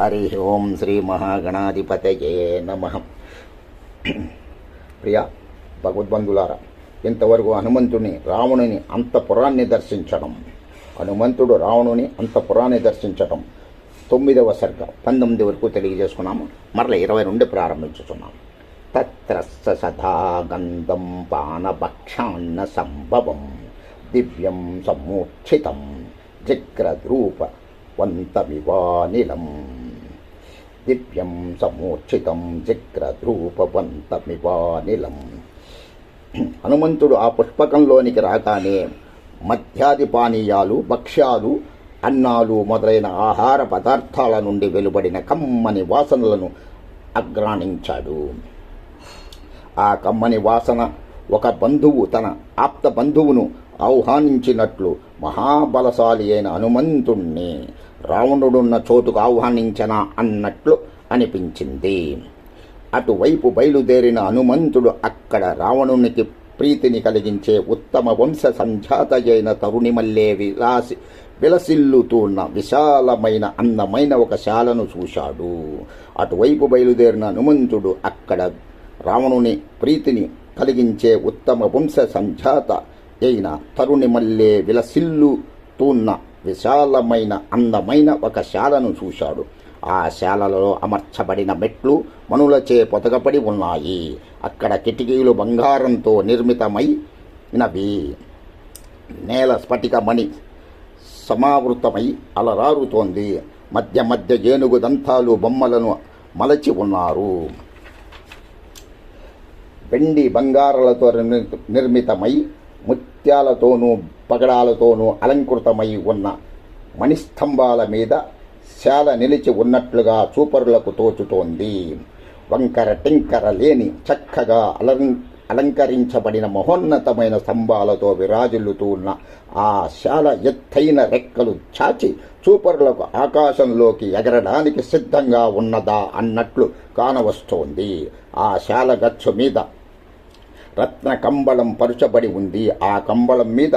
హరి ఓం శ్రీ మహాగణాధిపతయే నమ. ప్రియా భగవద్బంధులారా ఇంతవరకు హనుమంతుని రావణుని అంతపురాన్ని దర్శించడం హనుమంతుడు రావణుని అంతపురాన్ని దర్శించడం తొమ్మిదవ సర్గ. పంతొమ్మిది వరకు తెలియజేసుకున్నాము. మరల ఇరవై నుండి ప్రారంభించుతున్నాం తత్ర సదా గంధం పానభక్షాన్న సంభవం దివ్యం సమ్మూర్ఛితం జగ్రద్రూప వంతమివానిలం దివ్యం సమూర్ఛితం జగ్రద్రూపవంతమివానిలం హనుమంతుడు ఆ పుష్పకంలోనికి రాగానే మధ్యాది పానీయాలు భక్ష్యాలు అన్నాలు మొదలైన ఆహార పదార్థాల నుండి వెలువడిన కమ్మని వాసనలను అగ్రాణించాడు. ఆ కమ్మని వాసన ఒక బంధువు తన ఆప్త బంధువును ఆహ్వానించినట్లు మహాబలశాలి అయిన హనుమంతుణ్ణి రావణుడున్న చోటుకు ఆహ్వానించనా అన్నట్లు అనిపించింది. అటువైపు బయలుదేరిన హనుమంతుడు అక్కడ రావణునికి ప్రీతిని కలిగించే ఉత్తమ వంశ సంజాత అయిన తరుణిమల్లే విలాసి విలసిల్లుతున్న విశాలమైన అందమైన ఒక శాలను చూశాడు. అటువైపు బయలుదేరిన హనుమంతుడు అక్కడ రావణుని ప్రీతిని కలిగించే ఉత్తమ వంశ సంజాత అయిన తరుణిమల్లే విలసిల్లుతున్న విశాలమైన అందమైన ఒక శాలను చూశాడు. ఆ శాలలో అమర్చబడిన మెట్లు మనులచే పొతకబడి ఉన్నాయి. అక్కడ కిటికీలు బంగారంతో నిర్మితమైనవి నేల స్ఫటికమణి సమావృతమై అలరారుతోంది. మధ్య మధ్య ఏనుగు దంతాలు బొమ్మలను మలచి ఉన్నారు. వెండి బంగారాలతో నిర్మి- నిర్మితమై ముత్యాలతోనూ పగడాలతోనూ అలంకృతమై ఉన్న మణిస్తంభాల మీద శాల నిలిచి ఉన్నట్లుగా చూపరులకు తోచుతోంది. వంకర టింకర లేని చక్కగా అలం అలంకరించబడిన మహోన్నతమైన స్తంభాలతో విరాజిల్లుతూ ఉన్న ఆ శాల ఎత్తైన రెక్కలు చాచి చూపరులకు ఆకాశంలోకి ఎగరడానికి సిద్ధంగా ఉన్నదా అన్నట్లు కానవస్తోంది. ఆ శాల గచ్చు మీద రత్న కంబళం పరుచబడి ఉంది. ఆ కంబళం మీద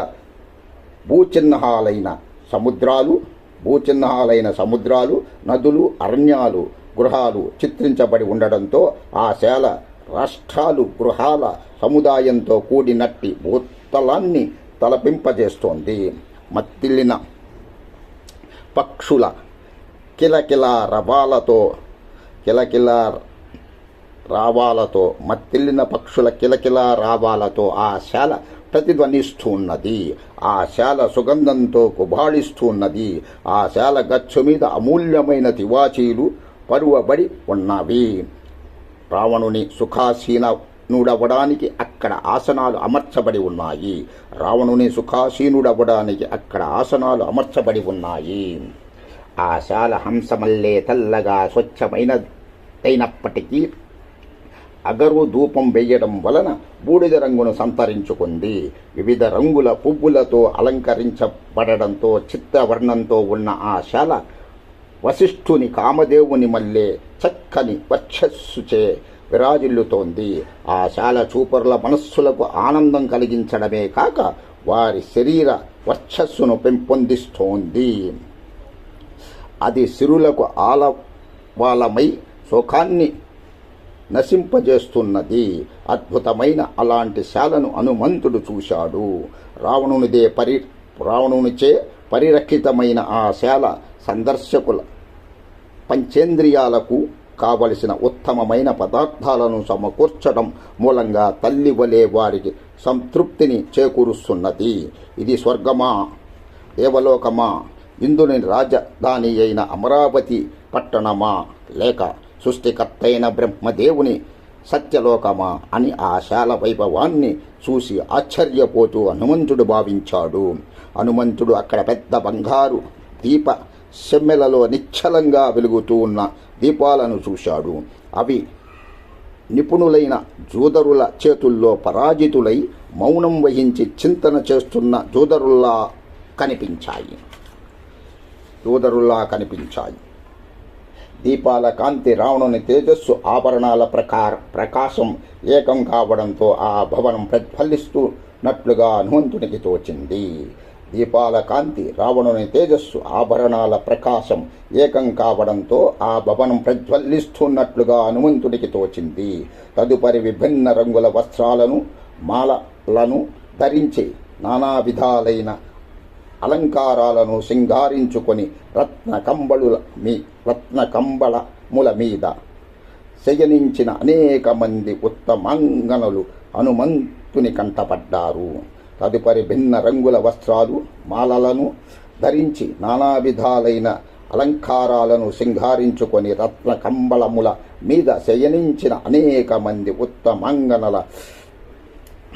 భూచిహ్నాలైన సముద్రాలు భూచిహ్నాలైన సముద్రాలు నదులు అరణ్యాలు గృహాలు చిత్రించబడి ఉండడంతో ఆ శాల రాష్ట్రాలు గృహాల సముదాయంతో కూడినట్టి భూతలాన్ని తలపింపజేస్తోంది. మత్తిల్లిన పక్షుల కిలకిల రవాలతో కిలకిల రావాలతో మత్తిల్లిన పక్షుల కిలకిల రావాలతో ఆ శాల ప్రతిధ్వనిస్తూన్నది. ఆ శాల సుగంధంతో కుబాళిస్తూన్నది ఆ శాల గచ్చు మీద అమూల్యమైన తివాచీలు పరువబడి ఉన్నవి. రావణుని సుఖాసీన నుడవడానికి అక్కడ ఆసనాలు అమర్చబడి ఉన్నాయి. రావణుని సుఖాసీనుడవడానికి అక్కడ ఆసనాలు అమర్చబడి ఉన్నాయి. ఆ శాల హంసమల్లే తెల్లగా స్వచ్ఛమైనదైనప్పటికీ అగరు ధూపం వేయడం వలన బూడిద రంగును సంతరించుకుంది. వివిధ రంగుల పువ్వులతో అలంకరించబడడంతో చిత్తవర్ణంతో ఉన్న ఆ శాల వశిష్ఠుని కామదేవుని మల్లే చక్కని వర్చస్సుచే విరాజిల్లుతోంది. ఆ శాల చూపరుల మనస్సులకు ఆనందం కలిగించడమే కాక వారి శరీర వర్చస్సును పెంపొందిస్తోంది. అది సిరులకు ఆలవాలమై సుఖాన్ని నశింపజేస్తున్నది. అద్భుతమైన అలాంటి శాలను హనుమంతుడు చూశాడు. రావణునిదే పరి రావణునిచే పరిరక్షితమైన ఆ శాల సందర్శకుల పంచేంద్రియాలకు కావలసిన ఉత్తమమైన పదార్థాలను సమకూర్చడం మూలంగా తల్లి వలె వారికి సంతృప్తిని చేకూరుస్తున్నది. ఇది స్వర్గమా? దేవలోకమా? ఇందుని రాజధాని అయిన అమరావతి పట్టణమా? లేక సృష్టికర్తైన బ్రహ్మదేవుని సత్యలోకమా అని ఆ శాల వైభవాన్ని చూసి ఆశ్చర్యపోతూ హనుమంతుడు భావించాడు. హనుమంతుడు అక్కడ పెద్ద బంగారు దీప సెమ్మెలలో నిశ్చలంగా వెలుగుతూ ఉన్న దీపాలను చూశాడు. అవి నిపుణులైన జూదరుల చేతుల్లో పరాజితులై మౌనం వహించి చింతన చేస్తున్న జూదరుల్లా కనిపించాయి. జూదరుల్లా కనిపించాయి. దీపాల కాంతి రావణుని తేజస్సు ఆభరణాల ప్రకార ప్రకాశం ఏకం కావడంతో ఆ భవనం ప్రతిఫలిస్తున్నట్లుగా హనుమంతునికి తోచింది. దీపాల కాంతి రావణుని తేజస్సు ఆభరణాల ప్రకాశం ఏకం కావడంతో ఆ భవనం ప్రజ్వల్లిస్తున్నట్లుగా హనుమంతుడికి తోచింది. తదుపరి విభిన్న రంగుల వస్త్రాలను మాలలను ధరించి నానా విధాలైన అలంకారాలను సింగారించుకొని రత్న కంబళుల మీ రత్న కంబళముల మీద శయనించిన అనేక మంది ఉత్తమాంగనులు హనుమంతుని కంటపడ్డారు. తదుపరి భిన్న రంగుల వస్త్రాలు మాలలను ధరించి నానా విధాలైన అలంకారాలను సింగారించుకొని రత్న కంబళముల మీద శయనించిన అనేక మంది ఉత్తమాంగనల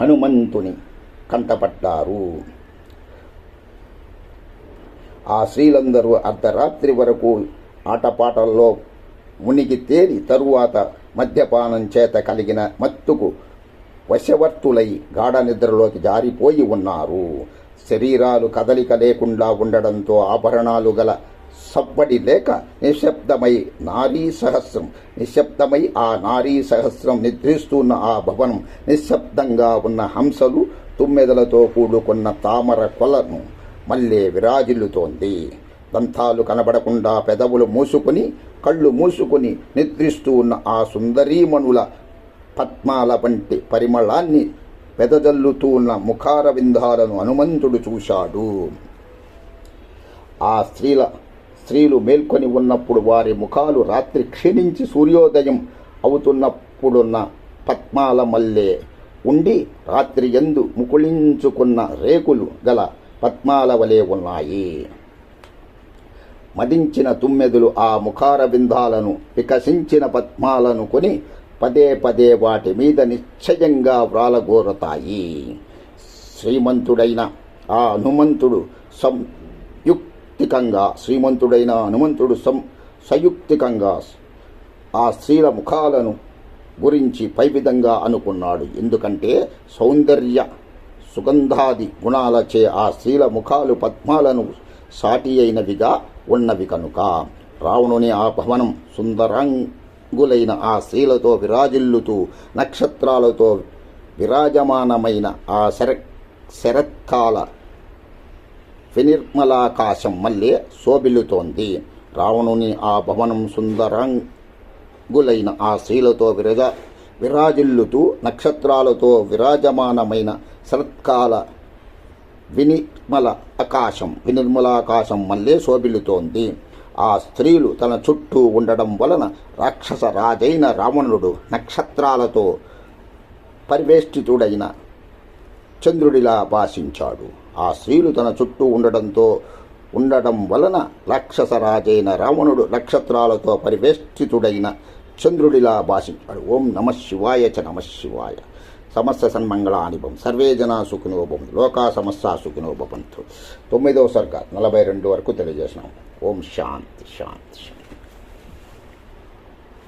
హనుమంతుని కంటపడ్డారు. ఆ స్త్రీలందరూ అర్ధరాత్రి వరకు ఆటపాటల్లో మునిగి తేలి తరువాత మద్యపానం చేత కలిగిన మత్తుకు వశవర్తులై గాఢ నిద్రలోకి జారిపోయి ఉన్నారు. శరీరాలు కదలిక లేకుండా ఉండడంతో ఆభరణాలు గల సబ్బడి లేక నిశ్శబ్దమై నారీ సహస్రం నిశ్శబ్దమై ఆ నారీ సహస్రం నిద్రిస్తున్న ఆ భవనం నిశ్శబ్దంగా ఉన్న హంసలు తుమ్మెదలతో కూడుకున్న తామర కొలను మళ్ళీ విరాజిల్లుతోంది. దంతాలు కనబడకుండా పెదవులు మూసుకుని కళ్ళు మూసుకుని నిద్రిస్తూ ఉన్న ఆ సుందరీమణుల పద్మాల వంటి పరిమళాన్ని వెదజల్లుతూ ఉన్న ముఖార వింధాలను హనుమంతుడు చూశాడు. ఆ స్త్రీల స్త్రీలు మేల్కొని ఉన్నప్పుడు వారి ముఖాలు రాత్రి క్షీణించి సూర్యోదయం అవుతున్నప్పుడున్న పద్మాల మల్లె ఉండి రాత్రి ఎందు ముకుళించుకున్న రేకులు గల పద్మాల వలె ఉన్నాయి. మదించిన తుమ్మెదులు ఆ ముఖార బిందాలను వికసించిన పద్మాలను కొని పదే పదే వాటి మీద నిశ్చయంగా వ్రాలగోరతాయి. శ్రీమంతుడైన ఆ హనుమంతుడు సంయుక్తికంగా శ్రీమంతుడైన హనుమంతుడు సం సయుక్తికంగా ఆ స్త్రీల ముఖాలను గురించి పై విధంగా అనుకున్నాడు. ఎందుకంటే సౌందర్య సుగంధాది గుణాలచే ఆ స్త్రీల ముఖాలు పద్మాలను సాటి అయినవిగా ఉన్నవి కనుక. రావణుని ఆ భవనం సుందరంగులైన ఆ స్త్రీలతో విరాజిల్లుతూ నక్షత్రాలతో విరాజమానమైన ఆ శర శరత్కాల వినిర్మలాకాశం మళ్ళీ శోభిల్లుతోంది. రావణుని ఆ భవనం సుందరంగులైన ఆ స్త్రీలతో విరజ విరాజిల్లుతూ నక్షత్రాలతో విరాజమానమైన శరత్కాల వినిర్మల ఆకాశం వినిర్మలాకాశం మళ్ళీ శోభిల్లుతోంది. ఆ స్త్రీలు తన చుట్టూ ఉండడం వలన రాక్షస రాజైన రావణుడు నక్షత్రాలతో పరివేష్టితుడైన చంద్రుడిలా భాషించాడు. ఆ స్త్రీలు తన చుట్టూ ఉండడంతో ఉండడం వలన రాక్షసరాజైన రావణుడు నక్షత్రాలతో పరివేష్టితుడైన చంద్రుడిలా భాషించాడు. ఓం నమ శివాయ చ నమ శివాయ. సమస్త సన్మంగళానిభం. సర్వే జనా సుఖినోభం లోకా సమస్త సుఖినోభవంతు తొమ్మిదవ సర్గ నలభై రెండు వరకు తెలియజేసినాం. ఓం శాంతి శాంతి శాంతి.